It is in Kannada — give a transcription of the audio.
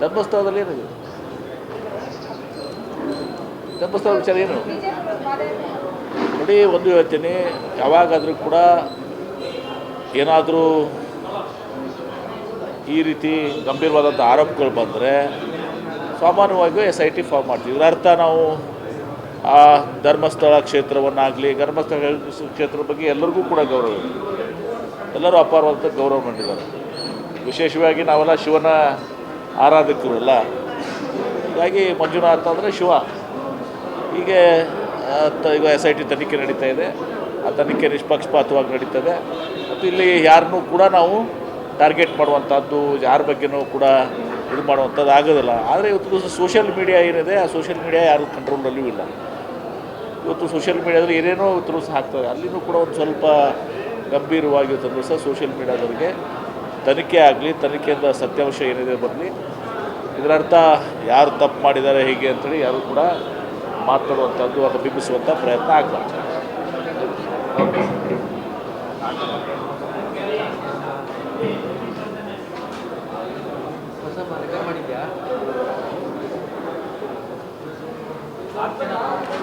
ಧರ್ಮಸ್ಥಳದಲ್ಲಿ ಏನು? ಧರ್ಮಸ್ಥಳ ವಿಚಾರ ಏನು? ನೋಡಿ, ಒಂದು ಹೇಳ್ತೀನಿ. ಯಾವಾಗಾದರೂ ಕೂಡ ಏನಾದರೂ ಈ ರೀತಿ ಗಂಭೀರವಾದಂಥ ಆರೋಪಗಳು ಬಂದರೆ ಸಾಮಾನ್ಯವಾಗಿ ಎಸ್ ಐ ಟಿ ಫಾರ್ಮ್ ಮಾಡ್ತೀವಿ. ಇದರ ನಾವು ಆ ಧರ್ಮಸ್ಥಳ ಕ್ಷೇತ್ರವನ್ನಾಗಲಿ, ಧರ್ಮಸ್ಥಳ ಕ್ಷೇತ್ರದ ಬಗ್ಗೆ ಎಲ್ಲರಿಗೂ ಕೂಡ ಗೌರವ ಎಲ್ಲರೂ ಅಪಾರವಾದಂಥ ಗೌರವ ಮಾಡಿದ್ದಾರೆ ವಿಶೇಷವಾಗಿ ನಾವೆಲ್ಲ ಶಿವನ ಆರಾಧಕರಲ್ಲ. ಹೀಗಾಗಿ ಮಂಜುನಾಥ ಅಂದರೆ ಶಿವ. ಹೀಗೆ ಈಗ ಎಸ್ ಐ ಟಿ ತನಿಖೆ ನಡೀತಾ ಇದೆ. ಆ ತನಿಖೆ ನಿಷ್ಪಕ್ಷಪಾತವಾಗಿ ನಡೀತದೆ. ಮತ್ತು ಇಲ್ಲಿ ಯಾರನ್ನೂ ಕೂಡ ನಾವು ಟಾರ್ಗೆಟ್ ಮಾಡುವಂಥದ್ದು ಯಾರ ಬಗ್ಗೆನೂ ಕೂಡ ಇದು ಮಾಡುವಂಥದ್ದು ಆಗೋದಿಲ್ಲ. ಆದರೆ ಇವತ್ತು ದಿವಸ ಸೋಷಿಯಲ್ ಮೀಡಿಯಾ ಏನಿದೆ, ಆ ಸೋಷಿಯಲ್ ಮೀಡಿಯಾ ಯಾರು ಕಂಟ್ರೋಲಲ್ಲೂ ಇಲ್ಲ. ಇವತ್ತು ಸೋಷಿಯಲ್ ಮೀಡಿಯಾದಲ್ಲಿ ಏನೇನೋ ಹಾಕ್ತಾರೆ ಹಾಕ್ತದೆ ಅಲ್ಲಿನೂ ಕೂಡ ಒಂದು ಸ್ವಲ್ಪ ಗಂಭೀರವಾಗಿ ಇವತ್ತು ದಿವಸ ಸೋಷಿಯಲ್ ಮೀಡಿಯಾದವರಿಗೆ ತನಿಖೆ ಆಗಲಿ, ತನಿಖೆಯಿಂದ ಸತ್ಯಾಂಶ ಏನಿದೆ ಬರಲಿ ಇದರರ್ಥ ಯಾರು ತಪ್ಪು ಮಾಡಿದ್ದಾರೆ, ಹೇಗೆ ಅಂತೇಳಿ ಯಾರು ಕೂಡ ಮಾತಾಡುವಂಥದ್ದು ಅಥವಾ ಬಿಂಬಿಸುವಂಥ ಪ್ರಯತ್ನ ಆಗಬಾರ್ದು.